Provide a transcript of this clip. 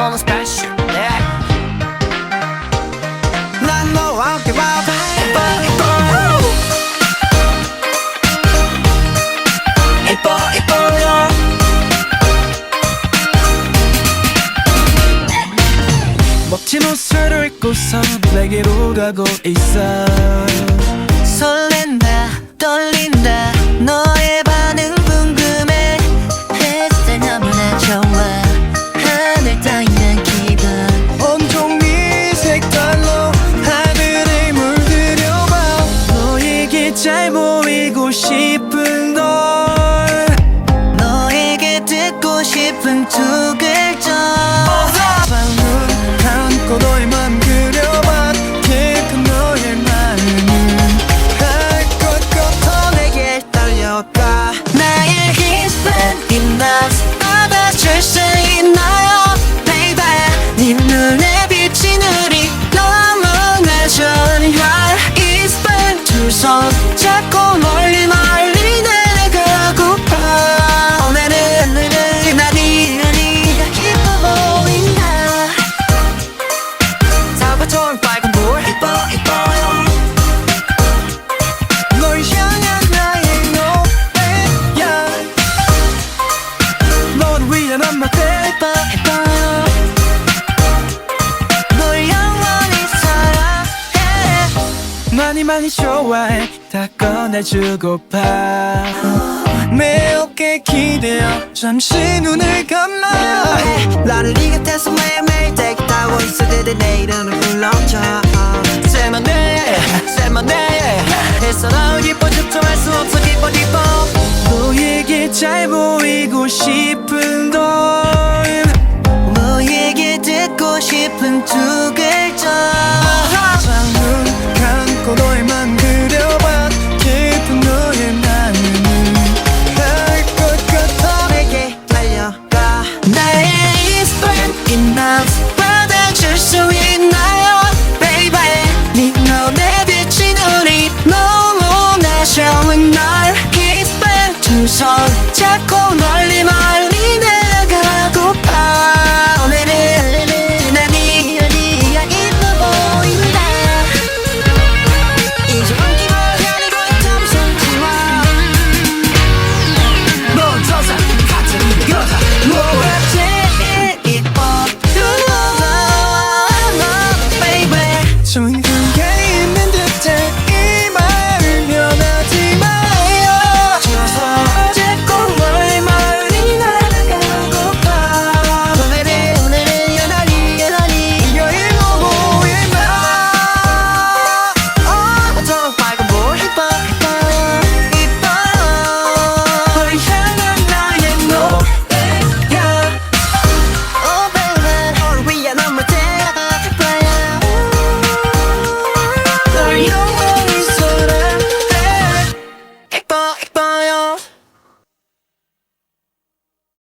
on a special yeah. 난 너와 함께 와 이뻐 이뻐요. 멋진 옷을 입고서 내게로 가고 있어 널 영원히 사랑해. 많이 많이 좋아해. 다 꺼내주고파 내 어깨 기대어 잠시 눈을 감아. 나를 네 곁에서 매일매일 대기타고 있을 때내 이름을 불러줘. name, say my name 했어 널 기뻐 죽도 할수 없어. 기뻐 기뻐. 너에게 잘보 싶은 두 글자. 눈 감고 너의 맘 그려봐. 깊은 너의 마음은 할것 같아. 내게 달려가. 나의 It's enough 받아줄 수 있나요? Baby 네 눈에 비친 우리 너무나 좋은 날 It's been 두손 잡고